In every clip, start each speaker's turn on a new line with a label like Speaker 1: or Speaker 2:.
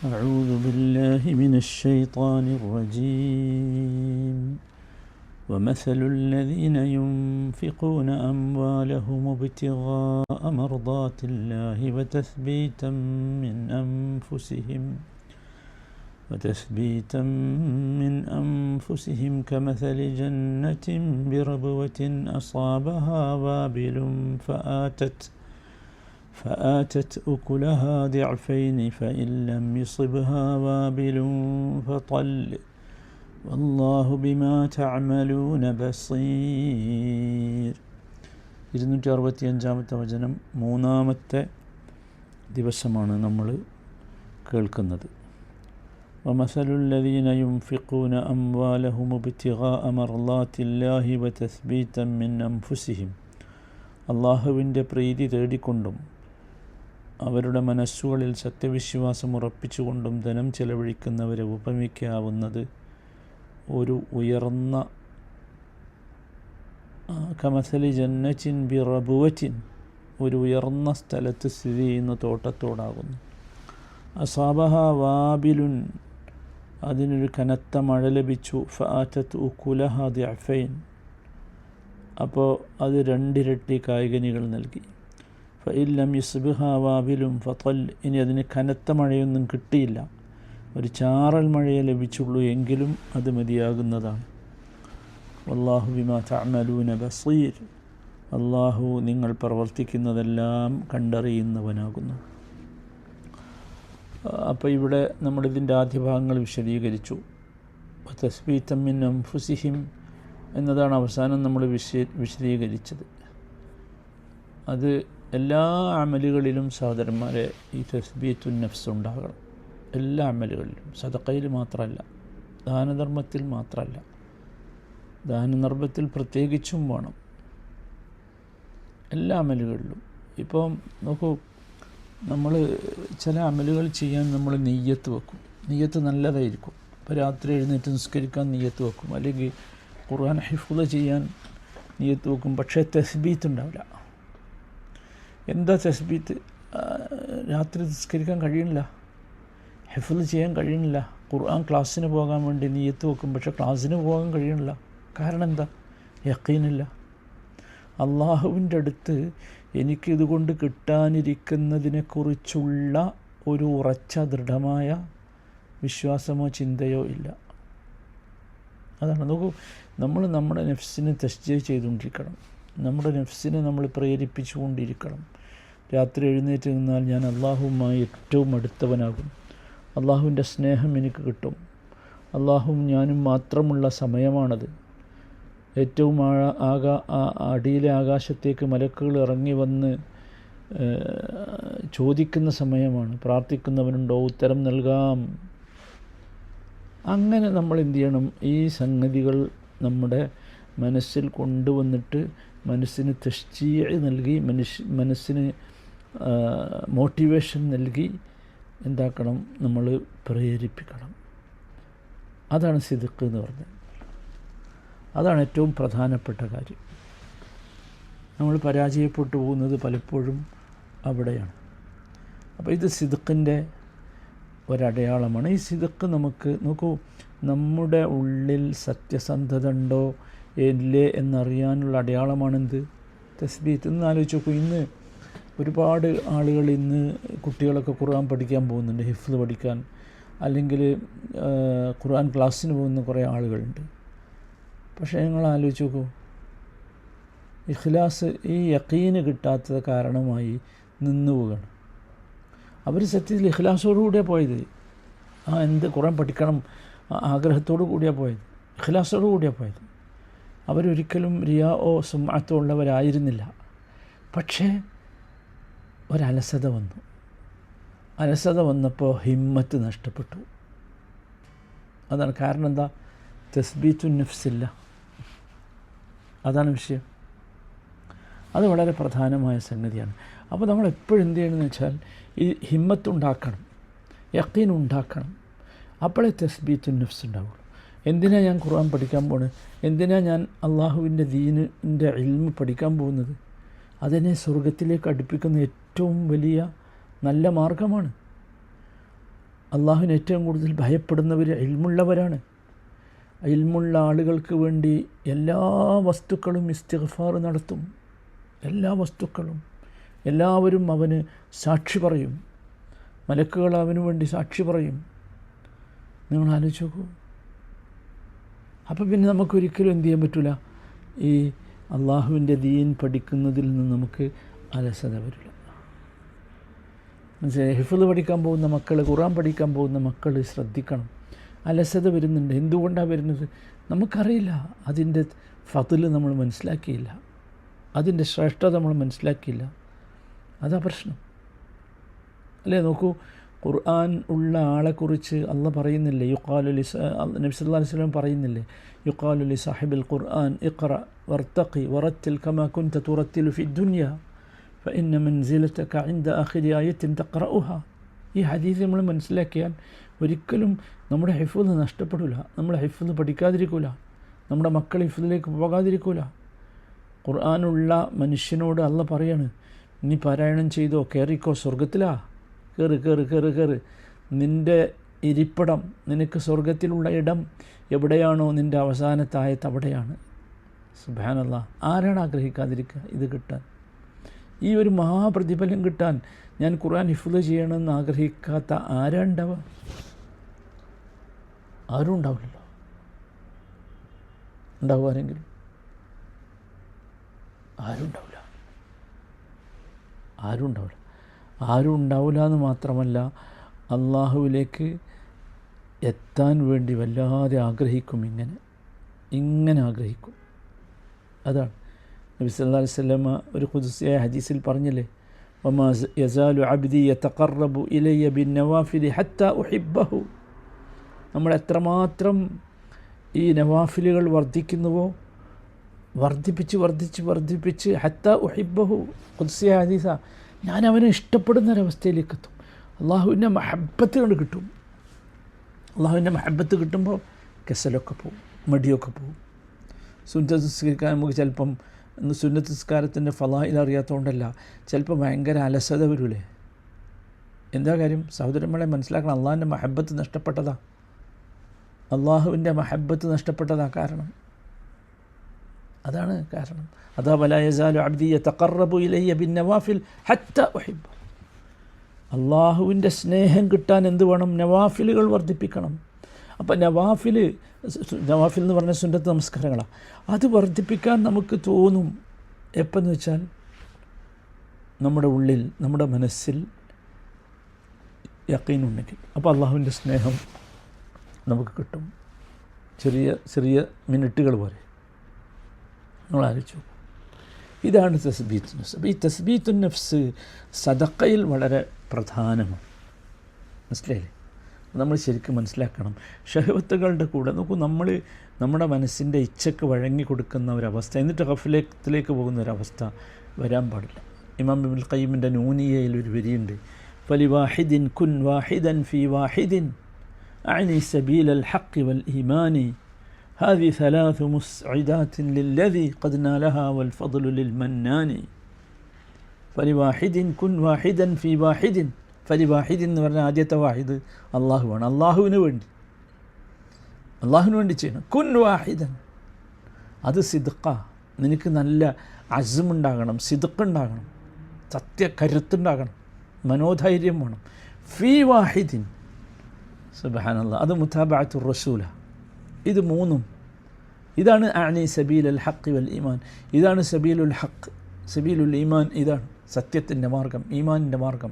Speaker 1: أعوذ بالله من الشيطان الرجيم. ومثل الذين ينفقون أموالهم ابتغاء مرضات الله وتثبيتا من أنفسهم وتثبيتا من أنفسهم كمثل جنة بربوة أصابها وابل فآتت فآتت أكلها ضعفين فإن لم يصبها وابل فطل والله بما تعملون بصير ഇരുന്നൂറ്റി അറുപത്തി അഞ്ചാമത്തെ വചനം മൂന്നാമത്തെ ദിവസമാണ് നമ്മൾ കേൾക്കുന്നത് ومثل الذين ينفقون أموالهم ابتغاء مرضات الله وتثبيتا من أنفسهم അള്ളാഹുവിൻ്റെ പ്രീതി തേടിക്കൊണ്ടും അവരുടെ മനസ്സുകളിൽ സത്യവിശ്വാസം ഉറപ്പിച്ചുകൊണ്ടും ധനം ചെലവഴിക്കുന്നവരെ ഉപമിക്കാവുന്നത് ഒരു ഉയർന്ന കമസലി ജന്നച്ചിൻ ബി റബുവച്ചിൻ ഒരു ഉയർന്ന സ്ഥലത്ത് സ്ഥിതി ചെയ്യുന്ന തോട്ടത്തോടാകുന്നു. അസാബഹ വാബിലുൻ അതിനൊരു കനത്ത മഴ ലഭിച്ചു. ഫാറ്റത്ത് ഉക്കുലഹ ദിഅഫൈൻ. അപ്പോൾ അത് രണ്ടിരട്ടി കായികനികൾ നൽകി. ഫഇല്ലം യുസ്ബിഹ വാബിലും ഫത്തൽ ഇനി അതിന് കനത്ത മഴയൊന്നും കിട്ടിയില്ല. ഒരു ചാറൽ മഴയെ ലഭിച്ചുള്ളൂ എങ്കിലും അത് മതിയാകുന്നതാണ്. വല്ലാഹു ബിമാ തഅമലൂന ബസീർ. അള്ളാഹു നിങ്ങൾ പ്രവർത്തിക്കുന്നതെല്ലാം കണ്ടറിയുന്നവനാകുന്നു. അപ്പോൾ ഇവിടെ നമ്മളിതിന്റെ ആദ്യ ഭാഗങ്ങൾ വിശദീകരിച്ചു. തസ്ബീത്തമ്മിൻ അംഫുസിഹിം എന്നതാണ് അവസാനം നമ്മൾ വിശ വിശദീകരിച്ചത്. അത് എല്ലാ അമലുകളിലും സഹോദരന്മാരെ ഈ തസ്ബീത്തു നഫ്സ് ഉണ്ടാകണം. എല്ലാ അമലുകളിലും. സദക്കയിൽ മാത്രമല്ല ദാനധർമ്മത്തിൽ മാത്രമല്ല ദാനധർമ്മത്തിൽ പ്രത്യേകിച്ചും വേണം. എല്ലാ അമലുകളിലും. ഇപ്പം നോക്കൂ നമ്മൾ ചില അമലുകൾ ചെയ്യാൻ നമ്മൾ നെയ്യത്ത് വെക്കും. നെയ്യത്ത് നല്ലതായിരിക്കും. ഇപ്പോൾ രാത്രി എഴുന്നേറ്റ് നിസ്കരിക്കാൻ നെയ്യത്ത് വെക്കും. അല്ലെങ്കിൽ ഖുർആൻ ഹിഫുദ ചെയ്യാൻ നെയ്യത്ത് വെക്കും. പക്ഷേ തസ്ബീത്ത് ഉണ്ടാവില്ല. എന്താ തെസ്ബീത്ത് രാത്രി നിസ്കരിക്കാൻ കഴിയണില്ല ഹെഫിൽ ചെയ്യാൻ കഴിയണില്ല ഖുർആൻ ക്ലാസ്സിന് പോകാൻ വേണ്ടി നീയത്ത് വെക്കും. പക്ഷേ ക്ലാസ്സിന് പോകാൻ കഴിയണില്ല കാരണം എന്താ? യക്കീനില്ല. അള്ളാഹുവിന്റെ അടുത്ത് എനിക്കിതുകൊണ്ട് കിട്ടാനിരിക്കുന്നതിനെക്കുറിച്ചുള്ള ഒരു ഉറച്ച ദൃഢമായ വിശ്വാസമോ ചിന്തയോ ഇല്ല. അതാണ്. നോക്കൂ നമ്മൾ നമ്മുടെ നെഫ്സിനെ തെസ്റ്റ് ചെയ്തുകൊണ്ടിരിക്കണം. നമ്മുടെ നെഫ്സിനെ നമ്മൾ പ്രേരിപ്പിച്ചുകൊണ്ടിരിക്കണം. രാത്രി എഴുന്നേറ്റ് നിന്നാൽ ഞാൻ അള്ളാഹുവുമായി ഏറ്റവും അടുത്തവനാകും. അള്ളാഹുവിന്റെ സ്നേഹം എനിക്ക് കിട്ടും. അള്ളാഹുവും ഞാനും മാത്രമുള്ള സമയമാണത്. ഏറ്റവും ആഴ ആകാ അടിയിലെ ആകാശത്തേക്ക് മലക്കുകൾ ഇറങ്ങി വന്ന് ചോദിക്കുന്ന സമയമാണ്. പ്രാർത്ഥിക്കുന്നവനുണ്ടോ? ഉത്തരം നൽകാം. അങ്ങനെ നമ്മൾ എന്തു ചെയ്യണം? ഈ സംഗതികൾ നമ്മുടെ മനസ്സിൽ കൊണ്ടുവന്നിട്ട് മനസ്സിന് തഷ്ചീയ നൽകി മനുഷ്യ മനസ്സിന് മോട്ടിവേഷൻ നൽകി എന്താക്കണം? നമ്മൾ പ്രേരിപ്പിക്കണം. അതാണ് സിദുക്ക് എന്ന് പറഞ്ഞത്. അതാണ് ഏറ്റവും പ്രധാനപ്പെട്ട കാര്യം. നമ്മൾ പരാജയപ്പെട്ടു പോകുന്നത് പലപ്പോഴും അവിടെയാണ്. അപ്പോൾ ഇത് സിദുക്കിന്റെ ഒരടയാളമാണ്. ഈ സിദക്ക് നമുക്ക് നോക്കൂ നമ്മുടെ ഉള്ളിൽ സത്യസന്ധത ഉണ്ടോ? ഇല്ലേ എന്നറിയാനുള്ള അടയാളമാണെന്ത്? തസ്ബീത്ത്. എന്ന് ആലോചിച്ച് നോക്കൂ ഇന്ന് ഒരുപാട് ആളുകൾ ഇന്ന് കുട്ടികളൊക്കെ ഖുർആൻ പഠിക്കാൻ പോകുന്നുണ്ട് ഹിഫ്ദ് പഠിക്കാൻ. അല്ലെങ്കിൽ ഖുർആൻ ക്ലാസ്സിന് പോകുന്ന കുറേ ആളുകളുണ്ട്. പക്ഷേ നിങ്ങൾ ആലോചിച്ച് നോക്കൂ. ഇഖ്ലാസ് ഈ യക്കീന് കിട്ടാത്തത് കാരണമായി നിന്നു പോവുകയാണ്. അവർ സത്യത്തിൽ ഇഖ്ലാസോടുകൂടിയാണ് പോയത്. ആ എന്ത് ഖുറാൻ പഠിക്കണം ആഗ്രഹത്തോടു കൂടിയാണ് പോയത്. ഇഖ്ലാസോടു കൂടിയാണ് പോയത്. അവരൊരിക്കലും റിയാ ഓ സുമാത്തോ ഉള്ളവരായിരുന്നില്ല പക്ഷേ ഒരലസത വന്നു. അലസത വന്നപ്പോൾ ഹിമ്മത്ത് നഷ്ടപ്പെട്ടു. അതാണ് കാരണം എന്താ? തസ്ബീത്തു നഫ്സില്ല. അതാണ് വിഷയം. അത് വളരെ പ്രധാനമായ സംഗതിയാണ്. അപ്പോൾ നമ്മൾ എപ്പോഴും എന്ത് ചെയ്യണമെന്ന് വെച്ചാൽ ഈ ഹിമ്മത്ത് ഉണ്ടാക്കണം. യക്കീൻ ഉണ്ടാക്കണം. അപ്പോഴേ തസ്ബീത്തു നഫ്സ് ഉണ്ടാവുള്ളൂ. എന്തിനാണ് ഞാൻ ഖുർആൻ പഠിക്കാൻ പോകുന്നത് എന്തിനാണ് ഞാൻ അള്ളാഹുവിന്റെ ദീനിന്റെ ഇൽമ് പഠിക്കാൻ പോകുന്നത്? അതിനെ സ്വർഗത്തിലേക്ക് അടുപ്പിക്കുന്ന ഏറ്റവും വലിയ നല്ല മാർഗമാണ്. അള്ളാഹുവിന് ഏറ്റവും കൂടുതൽ ഭയപ്പെടുന്നവർ ഇൽമുള്ളവരാണ്. ഇൽമുള്ള ആളുകൾക്ക് വേണ്ടി എല്ലാ വസ്തുക്കളും ഇസ്തിഗ്ഫാർ നടത്തും. എല്ലാ വസ്തുക്കളും. എല്ലാവരും അവന് സാക്ഷി പറയും. മലക്കുകൾ അവന് വേണ്ടി സാക്ഷി പറയും. നിങ്ങൾ ആലോചിച്ച് നോക്കൂ. അപ്പോൾ പിന്നെ നമുക്കൊരിക്കലും എന്ത് ചെയ്യാൻ പറ്റില്ല ഈ അള്ളാഹുവിന്റെ ദീൻ പഠിക്കുന്നതിൽ നിന്ന് നമുക്ക് അലസത വരില്ല. മനസ്സിലായി? ഹിഫുദ് പഠിക്കാൻ പോകുന്ന മക്കൾ ഖുറാൻ പഠിക്കാൻ പോകുന്ന മക്കൾ ശ്രദ്ധിക്കണം. അലസത വരുന്നുണ്ട്. എന്തുകൊണ്ടാണ് വരുന്നത്? നമുക്കറിയില്ല. അതിന്റെ ഫതിൽ നമ്മൾ മനസ്സിലാക്കിയില്ല. അതിന്റെ ശ്രേഷ്ഠത നമ്മൾ മനസ്സിലാക്കിയില്ല. അതാ പ്രശ്നം. അല്ലേ? നോക്കൂ ഖുർആൻ ഉള്ള ആളെക്കുറിച്ച് അല്ല പറയുന്നില്ലേ യുക്കാലുലി നബി സല്ലല്ലാഹു അലൈഹി വസല്ലം പറയുന്നില്ലേ യുക്കാലുലി സാഹിബിൽ ഖുർആൻ ഇഖ്റ വർത്തഖി വറത്തിൽ കമാ കുൻത തുറത്തിലു ഫി ദുനിയ فإن منزلتك عند آخر آية تقرأها ഈ ഹദീസ് നമ്മൾ മനസ്സിലാക്കിയാൽ ഒരിക്കലും നമ്മുടെ ഹിഫുദ് നഷ്ടപ്പെടില്ല നമ്മൾ ഹിഫുദ് പഠിക്കാതിരിക്കില്ല നമ്മുടെ മക്കൾ ഹിഫുദിലേക്ക് പോകാതിരിക്കില്ല ഖുർആാനുള്ള മനുഷ്യനോട് അല്ല പറയാണ് നീ പാരായണം ചെയ്തോ കയറിക്കോ സ്വർഗത്തിലാ കയറ് കയറ് കയറ് കയറ് നിന്റെ ഇരിപ്പിടം നിനക്ക് സ്വർഗത്തിലുള്ള ഇടം എവിടെയാണോ നിന്റെ അവസാനത്തായത് അവിടെയാണ്. സുബാനല്ല ആരാണ് ആഗ്രഹിക്കാതിരിക്കുക? ഇത് കിട്ടാൻ. ഈ ഒരു മഹാപ്രതിഫലം കിട്ടാൻ ഞാൻ ഖുർആൻ ഹിഫുദ് ചെയ്യണമെന്ന് ആഗ്രഹിക്കാത്ത ആരാ ആരും ഉണ്ടാവില്ലല്ലോ. ഉണ്ടാവുക ആരെങ്കിലും? ആരും ഉണ്ടാവില്ല. ആരും ഉണ്ടാവില്ല. ആരും ഉണ്ടാവില്ല എന്ന് മാത്രമല്ല അള്ളാഹുവിലേക്ക് എത്താൻ വേണ്ടി വല്ലാതെ ആഗ്രഹിക്കും ഇങ്ങനെ. ഇങ്ങനെ ആഗ്രഹിക്കും. അതാണ്. നബി സല്ലാ അലൈഹി വസല്ലമ ഒരു ഖുദ്സിയായ ഹദീസിൽ പറഞ്ഞില്ലേ വമാ യസാലു അബ്ദി യതഖറബു ഇലയ്യ ബിൻ നവാഫിലി ഹത്ത ഉഹിബ്ബഹു. നമ്മൾ എത്രമാത്രം ഈ നവാഫിലുകൾ വർദ്ധിക്കുന്നുവോ വർദ്ധിപ്പിച്ച് വർദ്ധിച്ച് വർദ്ധിപ്പിച്ച് ഹത്ത ഉഹിബ്ബഹു. ഖുദ്സിയ ഹദീസ. ഞാൻ അവനെ ഇഷ്ടപ്പെടുന്ന ഒരവസ്ഥയിലേക്ക് എത്തും അള്ളാഹുവിന്റെ മഹബത്ത് കൊണ്ട് കിട്ടും. അള്ളാഹുവിന്റെ മഹബത്ത് കിട്ടുമ്പോൾ കെസലൊക്കെ പോവും മടിയൊക്കെ പോവും. സുന്നത്ത് നിസ്കരിക്കാൻ നമുക്ക് ചിലപ്പം സുന്നത്ത് നിസ്കാരത്തിന്റെ ഫലായിൽ അറിയാത്തതുകൊണ്ടല്ല ചിലപ്പോൾ ഭയങ്കര അലസത വരൂലേ? എന്താ കാര്യം? സഹോദരന്മാരെ മനസ്സിലാക്കണം അള്ളാഹിന്റെ മഹബത്ത് നഷ്ടപ്പെട്ടതാ. അള്ളാഹുവിന്റെ മഹബത്ത് നഷ്ടപ്പെട്ടതാ കാരണം. അതാണ് കാരണം. അതാ വലായസാലു അബ്ദിയ തക്കറബു ഇലയ്യ ബിൻ നവാഫിൽ ഹത്ത ഒഹിബ് അള്ളാഹുവിന്റെ സ്നേഹം കിട്ടാൻ എന്ത് വേണം? നവാഫിലുകൾ വർദ്ധിപ്പിക്കണം. അപ്പം നവാഫിൽ നവാഫിൽ എന്ന് പറഞ്ഞ സുന്നത്ത് നമസ്കാരങ്ങളാണ് അത് വർദ്ധിപ്പിക്കാൻ നമുക്ക് തോന്നും എപ്പെന്ന് വെച്ചാൽ നമ്മുടെ ഉള്ളിൽ നമ്മുടെ മനസ്സിൽ യക്കീനുണ്ടെങ്കിൽ അപ്പോൾ അള്ളാഹുവിന്റെ സ്നേഹം നമുക്ക് കിട്ടും. ചെറിയ ചെറിയ മിനിറ്റുകൾ പോലെ നിങ്ങൾ ആലോചിച്ചു ഇതാണ് തസ്ബീത്ത് നഫ്സ്. അപ്പോൾ ഈ തസ്ബീത്തു നഫ്സ് സദക്കയിൽ വളരെ പ്രധാനമാണ്. മനസ്സിലായില്ലേ? നമ്മൾ ശരിക്കും മനസ്സിലാക്കണം. ഷഹവത്തുകളുടെ കൂടെ നോക്കൂ നമ്മൾ നമ്മുടെ മനസ്സിന്റെ ഇച്ഛക്ക് വഴങ്ങി കൊടുക്കുന്ന ഒരവസ്ഥ എന്നിട്ട് ഹഫിലേക്കത്തിലേക്ക് പോകുന്ന ഒരവസ്ഥ വരാൻ പാടില്ല. ഇമാം ഇബ്നുൽ ഖയ്യമിന്റെ നൂനിയയിൽ ഒരു വരിയുണ്ട്. ഫലി വാഹിദിൻ കുൻ വാഹിദൻ ഫി വാഹിദിൻ അനി സബീൽ അൽ ഹക്കി വൽ ഇമാനി هذه ثلاث مسعدات للذي قد نالها والفضل للمنان فلواحد كن واحدا في واحد ഫലിവാഹിദ് എന്ന് പറഞ്ഞ ആദ്യത്തെ വാഹിദ് അള്ളാഹുവാണ് അള്ളാഹുവിന് വേണ്ടി അള്ളാഹുവിന് വേണ്ടി ചെയ്യണം കുൻ വാഹിദൻ അത് സിദ്ക്ക നിനക്ക് നല്ല അസുമുണ്ടാകണം സിദ്ക്കുണ്ടാകണം സത്യ കരുത്തുണ്ടാകണം മനോധൈര്യം വേണം ഫി വാഹിദിൻ സുബാനല്ല അത് മുത്താബാത്തു റസൂല ഇത് മൂന്നും ഇതാണ് ആനി സബീൽ അൽ ഹക്ക് വൽ ഈമാൻ ഇതാണ് സബീലുൽ ഹക്ക് സബീലുൽ ഈമാൻ ഇതാണ് സത്യത്തിൻ്റെ മാർഗം ഈമാനിൻ്റെ മാർഗം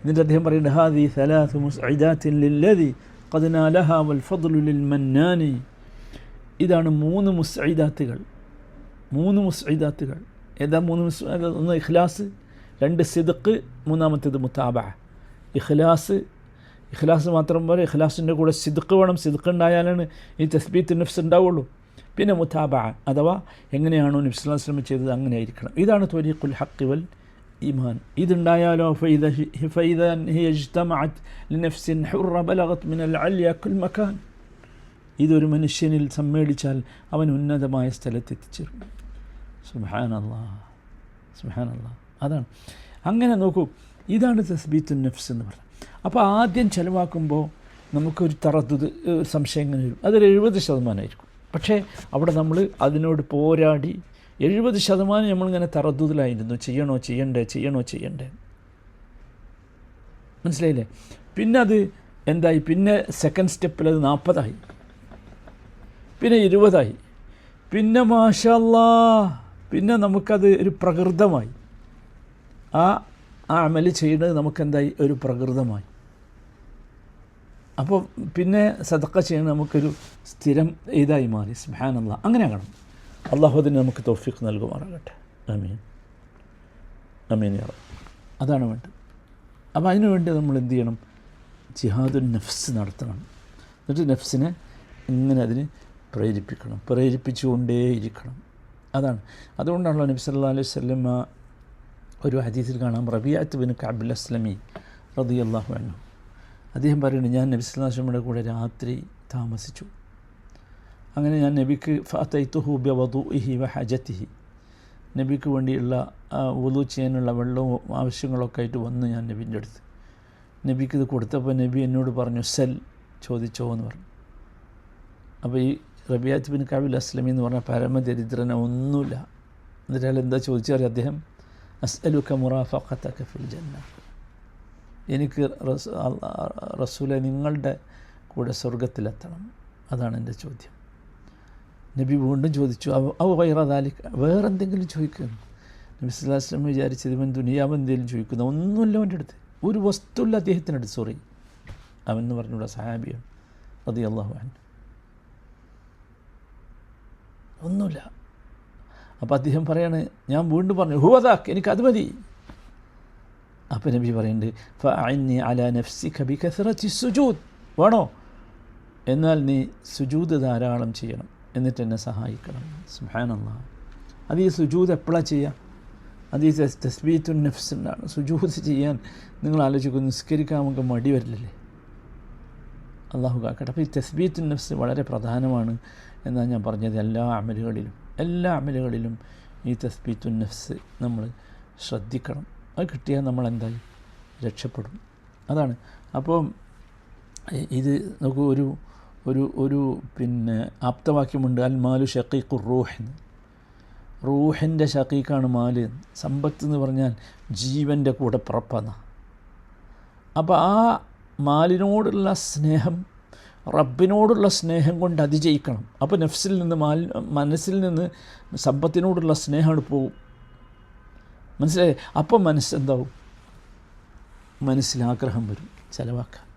Speaker 1: എന്നിട്ട് അദ്ദേഹം പറയുന്നത് ഹാദി സലാത്ത് മുസ്ഇദാത്തിൻ ലില്ലദി ഖദ് നാലഹ വൽ ഫദ്ലു ലിൽ മന്നാനി ഇതാണ് മൂന്ന് മുസ്ഇദാത്തുകൾ മൂന്ന് മുസ്ഇദാത്തുകൾ ഏതാ മൂന്ന് മുസ് ഒന്ന് ഇഖ്ലാസ് രണ്ട് സിദക്ക് മൂന്നാമത്തേത് മുത്താബ ഇഖ്ലാസ് ഇഖ്ലാസ് മാത്രം പോരെ ഇഖ്ലാസിന്റെ കൂടെ സിദുക്ക് വേണം സിദുക്ക് ഈ തസ്ബീത്ത് നഫ്സ് ഉണ്ടാവുള്ളൂ. പിന്നെ മുത്താബ അഥവാ എങ്ങനെയാണോ നബ്സുല്ലാ ശ്രമം ചെയ്തത് അങ്ങനെ ആയിരിക്കണം ഇതാണ് ത്വരീഖുൽ ഹക്കി വൽ ഇമാൻ ഇതുണ്ടായാലോ മക്കാൻ ഇതൊരു മനുഷ്യനിൽ സമ്മേളിച്ചാൽ അവൻ ഉന്നതമായ സ്ഥലത്തെത്തിച്ചേരും സുഹാനല്ലാ സുഹാനല്ലാ അതാണ്. അങ്ങനെ നോക്കൂ ഇതാണ് തസ്ബീത്തു നഫ്സ് എന്ന് പറഞ്ഞത് അപ്പോൾ ആദ്യം ചിലവാക്കുമ്പോൾ നമുക്കൊരു തറത്തത് ഒരു സംശയം ഇങ്ങനെ വരും. അതൊരു എഴുപത് ശതമാനമായിരിക്കും. പക്ഷേ അവിടെ നമ്മൾ അതിനോട് പോരാടി എഴുപത് ശതമാനം നമ്മളിങ്ങനെ തറദ്ദുതിലായിരുന്നു ചെയ്യണോ ചെയ്യണ്ടേ ചെയ്യണോ ചെയ്യണ്ടേ. മനസ്സിലായില്ലേ? പിന്നെ അത് എന്തായി? പിന്നെ സെക്കൻഡ് സ്റ്റെപ്പിൽ അത് നാൽപ്പതായി പിന്നെ ഇരുപതായി. പിന്നെ മാഷല്ലാ പിന്നെ നമുക്കത് ഒരു പ്രകൃതമായി. ആ ആ അമൽ ചെയ്യുന്നത് നമുക്കെന്തായി? ഒരു പ്രകൃതമായി. അപ്പോൾ പിന്നെ സദക്ക ചെയ്യുന്നത് നമുക്കൊരു സ്ഥിരം ഇതായി മാറി. സ്മഹാനുള്ള അങ്ങനെ ആകണം അള്ളാഹു അതിന് നമുക്ക് തോഫിക്ക് നൽകുമാറാകട്ടെ. അമീൻ അമീൻ അതാണ് വേണ്ടത്. അപ്പോൾ അതിനു വേണ്ടി നമ്മൾ എന്ത് ചെയ്യണം? ജിഹാദുൻ നഫ്സ് നടത്തണം. എന്നിട്ട് നഫ്സിനെ ഇങ്ങനെ അതിന് പ്രേരിപ്പിക്കണം. പ്രേരിപ്പിച്ചുകൊണ്ടേയിരിക്കണം. അതാണ്. അതുകൊണ്ടാണല്ലോ നബി സല്ലാ അലൈഹി സ്വല്ലമ്മ ഒരു ഹദീസിൽ കാണാം. റബിയാത്ത് ബിൻ കാബുൽ അസ്ലമി റളിയല്ലാഹു അൻഹു. അദ്ദേഹം പറയുന്നത് ഞാൻ നബി സല്ലല്ലാഹു കൂടെ രാത്രി താമസിച്ചു. അങ്ങനെ ഞാൻ നബിക്ക് ഫത്തൈത്തുഹു ബവതു ഇഹി വ ഹജത്തിഹി. നബിക്ക് വേണ്ടിയുള്ള വുളു ചെയ്യാനുള്ള വെള്ളവും ആവശ്യങ്ങളൊക്കെ ആയിട്ട് വന്ന് ഞാൻ നബിന്റെ അടുത്ത്. നബിക്ക് ഇത് കൊടുത്തപ്പോൾ നബി എന്നോട് പറഞ്ഞു സെൽ ചോദിച്ചോ എന്ന് പറഞ്ഞു. അപ്പോൾ ഈ റബിയാത്ത് ബിൻ കാബിൽ അസ്ലമി എന്ന് പറഞ്ഞ പരമദരിദ്രന ഒന്നുമില്ല. എന്നിട്ട് അയാൾ എന്താ ചോദിച്ചാൽ അദ്ദേഹം അസ്അലുക്ക മുറാഫഖത്തക ഫിൽ ജന്ന. എനിക്ക് റസ് റസൂലെ നിങ്ങളുടെ കൂടെ സ്വർഗത്തിലെത്തണം അതാണ് എന്റെ ചോദ്യം. നബി വീണ്ടും ചോദിച്ചു അവ അവ വേറെ വേറെന്തെങ്കിലും ചോദിക്കുന്നു നബി സ്വലാസ്ലം വിചാരിച്ചത് ഇവൻ ദുനിയാവ് എന്തെങ്കിലും ചോദിക്കുന്നു. ഒന്നുമില്ല അവന്റെ അടുത്ത്. ഒരു വസ്തുല്ല അദ്ദേഹത്തിനടുത്ത് സോറി. അവൻ എന്ന് പറഞ്ഞൂടെ സഹാബിയാണ് റതി അള്ളാഹു അൻ ഒന്നുമില്ല. അപ്പോൾ അദ്ദേഹം പറയാണ് ഞാൻ വീണ്ടും പറഞ്ഞു ഹുവദാക്ക് എനിക്കത് അത് മതി. അപ്പോൾ നബി പറയുന്നുണ്ട് ഫഅന്നി അല നഫ്സിക ബികസറത്തി സുജൂദ്. വേണോ? എന്നാൽ നീ സുജൂദ് ധാരാളം ചെയ്യണം എന്നിട്ട് എന്നെ സഹായിക്കണം. സുഹാനല്ല അത് ഈ സുജൂദ് എപ്പോഴാണ് ചെയ്യുക അത് ഈ തസ്ബീത്തു നഫ്സിനാണ് സുജൂദ് ചെയ്യാൻ നിങ്ങൾ ആലോചിക്കും നിസ്കരിക്കാൻ നമുക്ക് മടി വരില്ലല്ലേ? അള്ളാഹു കാക്കട്ടെ. അപ്പോൾ ഈ തസ്ബീത്തു നഫ്സ് വളരെ പ്രധാനമാണ് എന്നാണ് ഞാൻ പറഞ്ഞത് എല്ലാ അമലുകളിലും. എല്ലാ അമലുകളിലും ഈ തസ്ബീത്തു നഫ്സ് നമ്മൾ ശ്രദ്ധിക്കണം. അത് കിട്ടിയാൽ നമ്മൾ എന്തായി? രക്ഷപ്പെടും. അതാണ്. അപ്പോൾ ഇത് നമുക്ക് ഒരു ഒരു ഒരു പിന്നെ ആപ്തവാക്യമുണ്ട് അൽ മാലു ഷക്കീഖു റൂഹ് എന്ന് റൂഹിന്റെ ഷക്കീഖാണ് മാൽ. സമ്പത്ത് എന്ന് പറഞ്ഞാൽ ജീവന്റെ കൂടെ പുറപ്പെന്ന അപ്പോൾ ആ മാലിനോടുള്ള സ്നേഹം റബ്ബിനോടുള്ള സ്നേഹം കൊണ്ട് അതിജയിക്കണം. അപ്പോൾ നഫ്സിൽ നിന്ന് മാൽ മനസ്സിൽ നിന്ന് സമ്പത്തിനോടുള്ള സ്നേഹമാണ് പോകും മനസ്സിലായി? അപ്പം മനസ്സെന്താവും? മനസ്സിൽ ആഗ്രഹം വരും. ചിലവാക്കാൻ.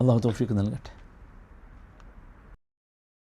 Speaker 1: അള്ളാഹു തോഫിക്ക് നൽകട്ടെ.